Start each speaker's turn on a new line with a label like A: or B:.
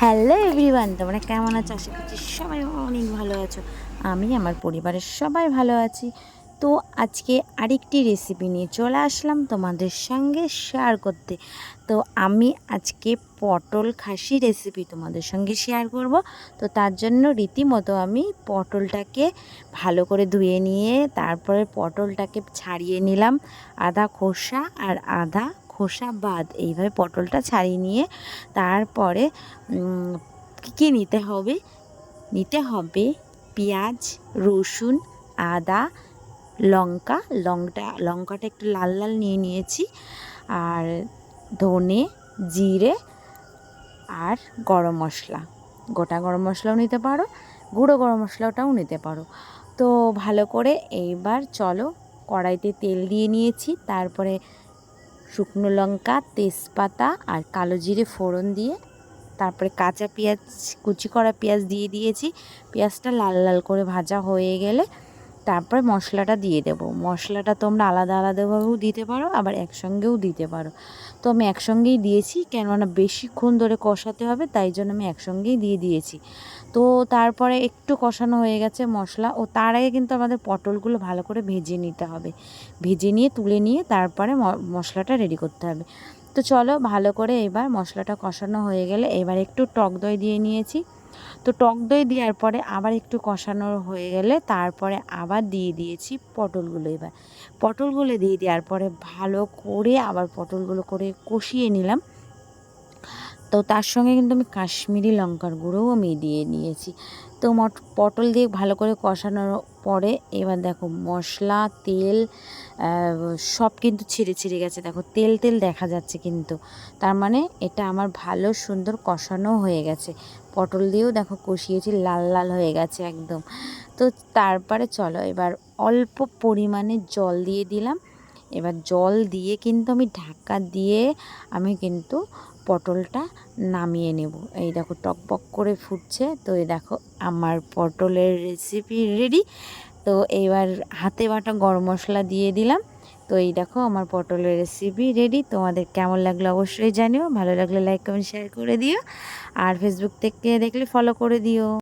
A: Hello everyone তোমরা কেমন আছো? আশা করছি সবাই অনেক ভালো আছো। আমি, আমার পরিবারের সবাই ভালো আছি। তো আজকে আরেকটি রেসিপি নিয়ে চলে আসলাম তোমাদের সঙ্গে শেয়ার করতে। তো আমি আজকে পটল খাসি রেসিপি তোমাদের সঙ্গে শেয়ার করব। তো তার জন্য রীতিমতো আমি পটলটাকে ভালো করে ধুয়ে নিয়ে তারপরে পটলটাকে ছাড়িয়ে নিলাম। আধা খোসা আর আধা খোসা বাদ এইভাবে পটলটা ছাড়িয়ে নিয়ে তারপরে কী কী নিতে হবে? নিতে হবে পেঁয়াজ, রসুন, আদা, লঙ্কা। লঙ্কা লঙ্কাটা একটু লাল লাল নিয়ে নিয়েছি। আর ধনে, জিরে আর গরম মশলা। গোটা গরম মশলাও নিতে পারো, গুঁড়ো গরম মশলাটাও নিতে পারো। তো ভালো করে এইবার চলো কড়াইতে তেল দিয়ে নিয়েছি। তারপরে শুকনো লঙ্কা, তেজপাতা আর কালো জিরে ফোড়ন দিয়ে, তারপরে কাঁচা পেঁয়াজ, কুচি করা পেঁয়াজ দিয়ে দিয়েছি। পেঁয়াজটা লাল লাল করে ভাজা হয়ে গেলে তারপরে মশলাটা দিয়ে দেব। মশলাটা তোমরা আলাদা আলাদাভাবেও দিতে পারো, আবার একসঙ্গেও দিতে পারো। তো আমি একসঙ্গেই দিয়েছি, কেননা বেশিক্ষণ ধরে কষাতে হবে, তাই জন্য আমি একসঙ্গেই দিয়ে দিয়েছি। তো তারপরে একটু কষানো হয়ে গেছে মশলা, ও তার আগে কিন্তু আমাদের পটলগুলো ভালো করে ভেজে নিতে হবে। ভেজে নিয়ে, তুলে নিয়ে তারপরে মশলাটা রেডি করতে হবে। তো চলো ভালো করে এবার মশলাটা কষানো হয়ে গেলে এবার একটু টক দই দিয়ে নিয়েছি। তো টক দই দেওয়ার পরে আবার একটু কষানো হয়ে গেলে তারপরে আবার দিয়ে দিয়েছি পটলগুলো এবার। পটলগুলো দিয়ে দেওয়ার পরে ভালো করে আবার পটলগুলো করে কষিয়ে নিলাম। তো তার সঙ্গে কিন্তু আমি কাশ্মীরি লঙ্কার গুঁড়োও আমি দিয়ে নিয়েছি। তো মট, পটল দিয়ে ভালো করে কষানোর পরে এবার দেখো মশলা, তেল সব কিন্তু ছিঁড়ে ছিঁড়ে গেছে। দেখো তেল তেল দেখা যাচ্ছে কিন্তু। তার মানে এটা আমার ভালো, সুন্দর কষানো হয়ে গেছে। পটল দিয়েও দেখো কষিয়েছি, লাল লাল হয়ে গেছে একদম। তো তারপরে চলো এবার অল্প পরিমাণে জল দিয়ে দিলাম। এবার জল দিয়ে কিন্তু আমি ঢাকা দিয়ে আমি কিন্তু পটলটা নামিয়ে নেব। এই দেখো টকবক করে ফুটছে। তো এই দেখো আমার পটলের রেসিপি রেডি তো এবার হাতে বাটা গরম মশলা দিয়ে দিলাম। তো এই দেখো আমার পটলের রেসিপি রেডি তোমাদের কেমন লাগল অবশ্যই জানিও। ভালো লাগলে লাইক কমেন্ট শেয়ার করে দিও। আর ফেসবুক থেকে দেখলে ফলো করে দিও।